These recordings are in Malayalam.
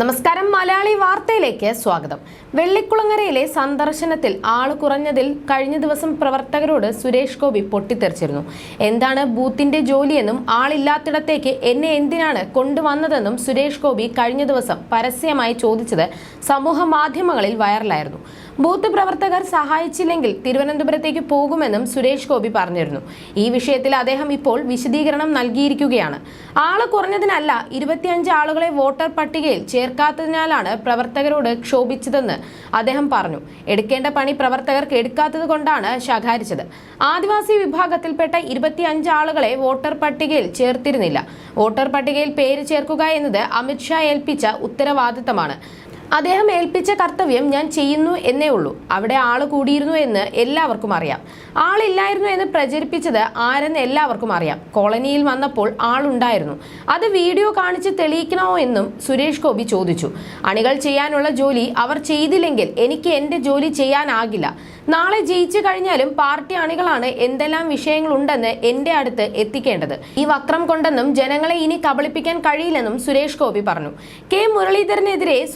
നമസ്കാരം മലയാളി വാർത്തയിലേക്ക് സ്വാഗതം. വെള്ളിക്കുളങ്ങരയിലെ സന്ദർശനത്തിൽ ആൾ കുറഞ്ഞതിൽ കഴിഞ്ഞ ദിവസം പ്രവർത്തകരോട് സുരേഷ് ഗോപി പൊട്ടിത്തെറിച്ചിരുന്നു. എന്താണ് ബൂത്തിന്റെ ജോലിയെന്നും ആളില്ലാത്തിടത്തേക്ക് എന്നെ എന്തിനാണ് കൊണ്ടുവന്നതെന്നും സുരേഷ് ഗോപി കഴിഞ്ഞ ദിവസം പരസ്യമായി ചോദിച്ചത് സമൂഹ മാധ്യമങ്ങളിൽ വൈറലായിരുന്നു. ബൂത്ത് പ്രവർത്തകർ സഹായിച്ചില്ലെങ്കിൽ തിരുവനന്തപുരത്തേക്ക് പോകുമെന്നും സുരേഷ് ഗോപി പറഞ്ഞിരുന്നു. ഈ വിഷയത്തിൽ അദ്ദേഹം ഇപ്പോൾ വിശദീകരണം നൽകിയിരിക്കുകയാണ്. ആൾ കുറഞ്ഞതിനല്ല ഇരുപത്തിയഞ്ച് ആളുകളെ വോട്ടർ പട്ടികയിൽ ചേർക്കാത്തതിനാലാണ് പ്രവർത്തകരോട് ക്ഷോഭിച്ചതെന്ന് അദ്ദേഹം പറഞ്ഞു. എടുക്കേണ്ട പണി പ്രവർത്തകർക്ക് എടുക്കാത്തത് കൊണ്ടാണ് ശകാരിച്ചത്. ആദിവാസി വിഭാഗത്തിൽപ്പെട്ട ഇരുപത്തിയഞ്ച് ആളുകളെ വോട്ടർ പട്ടികയിൽ ചേർത്തിരുന്നില്ല. വോട്ടർ പട്ടികയിൽ പേര് ചേർക്കുക എന്നത് അമിത്ഷാ ഏൽപ്പിച്ച ഉത്തരവാദിത്തമാണ്. അദ്ദേഹം ഏൽപ്പിച്ച കർത്തവ്യം ഞാൻ ചെയ്യുന്നു എന്നേ ഉള്ളൂ. അവിടെ ആൾ കൂടിയിരുന്നു എന്ന് എല്ലാവർക്കും അറിയാം. ആളില്ലായിരുന്നു എന്ന് പ്രചരിപ്പിച്ചത് ആരെന്ന് എല്ലാവർക്കും അറിയാം. കോളനിയിൽ വന്നപ്പോൾ ആളുണ്ടായിരുന്നു. അത് വീഡിയോ കാണിച്ച് തെളിയിക്കണോ എന്നും സുരേഷ് ഗോപി ചോദിച്ചു. അണികൾ ചെയ്യാനുള്ള ജോലി അവർ ചെയ്തില്ലെങ്കിൽ എനിക്ക് എന്റെ ജോലി ചെയ്യാനാകില്ല. നാളെ ജയിച്ചു കഴിഞ്ഞാലും പാർട്ടി അണികളാണ് എന്തെല്ലാം വിഷയങ്ങളുണ്ടെന്ന് എന്റെ അടുത്ത് എത്തിക്കേണ്ടത്. ഈ വക്രം കൊണ്ടെന്നും ജനങ്ങളെ ഇനി കബളിപ്പിക്കാൻ കഴിയില്ലെന്നും സുരേഷ് ഗോപി പറഞ്ഞു. കെ മുരളീധരനെതിരെ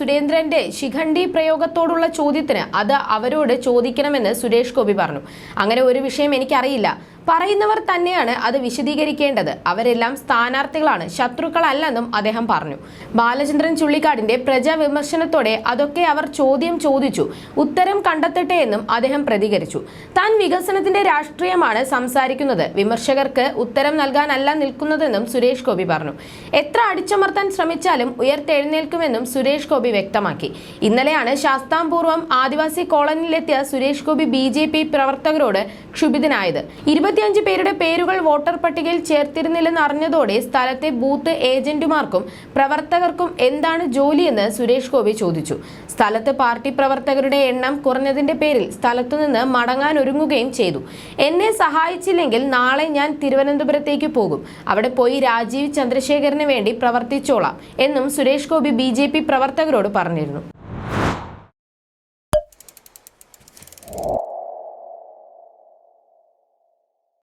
സുരേന്ദ്രന്റെ ശിഖണ്ഡി പ്രയോഗത്തോടുള്ള ചോദ്യത്തിന് അത് അവരോട് ചോദിക്കണമെന്ന് സുരേഷ് ഗോപി പറഞ്ഞു. അങ്ങനെ ഒരു വിഷയം എനിക്കറിയില്ല. പറയുന്നവർ തന്നെയാണ് അത് വിശദീകരിക്കേണ്ടത്. അവരെല്ലാം സ്ഥാനാർത്ഥികളാണ്. ശത്രുക്കളല്ലെന്നും അദ്ദേഹം പറഞ്ഞു. ബാലചന്ദ്രൻ ചുള്ളിക്കാടിന്റെ പ്രജാ വിമർശനത്തോടെ അതൊക്കെ അവർ ചോദ്യം ചോദിച്ചു. ഉത്തരം കണ്ടെത്തട്ടെ എന്നും അദ്ദേഹം പ്രതികരിച്ചു. താൻ വികസനത്തിന്റെ രാഷ്ട്രീയമാണ് സംസാരിക്കുന്നത്. വിമർശകർക്ക് ഉത്തരം നൽകാനല്ല നിൽക്കുന്നതെന്നും സുരേഷ് ഗോപി പറഞ്ഞു. എത്ര അടിച്ചമർത്താൻ ശ്രമിച്ചാലും ഉയർത്തെഴുന്നേൽക്കുമെന്നും സുരേഷ് ഗോപി വ്യക്തമാക്കി. ഇന്നലെയാണ് ശാസ്താംപൂർവം ആദിവാസി കോളനിയിലെത്തിയ സുരേഷ് ഗോപി ബി പ്രവർത്തകരോട് ക്ഷുഭിതനായത്. ഇരുപത്തിയഞ്ച് പേരുടെ പേരുകൾ വോട്ടർ പട്ടികയിൽ ചേർത്തിരുന്നില്ലെന്ന് അറിഞ്ഞതോടെ സ്ഥലത്തെ ബൂത്ത് ഏജന്റുമാർക്കും പ്രവർത്തകർക്കും എന്താണ് ജോലിയെന്ന് സുരേഷ് ഗോപി ചോദിച്ചു. സ്ഥലത്ത് പാർട്ടി പ്രവർത്തകരുടെ എണ്ണം കുറഞ്ഞതിന്റെ പേരിൽ സ്ഥലത്തുനിന്ന് മടങ്ങാൻ ഒരുങ്ങുകയും ചെയ്തു. എന്നെ സഹായിച്ചില്ലെങ്കിൽ നാളെ ഞാൻ തിരുവനന്തപുരത്തേക്ക് പോകും. അവിടെ പോയി രാജീവ് ചന്ദ്രശേഖരന് വേണ്ടി പ്രവർത്തിച്ചോളാം എന്നും സുരേഷ് ഗോപി ബി പ്രവർത്തകരോട് പറഞ്ഞിരുന്നു.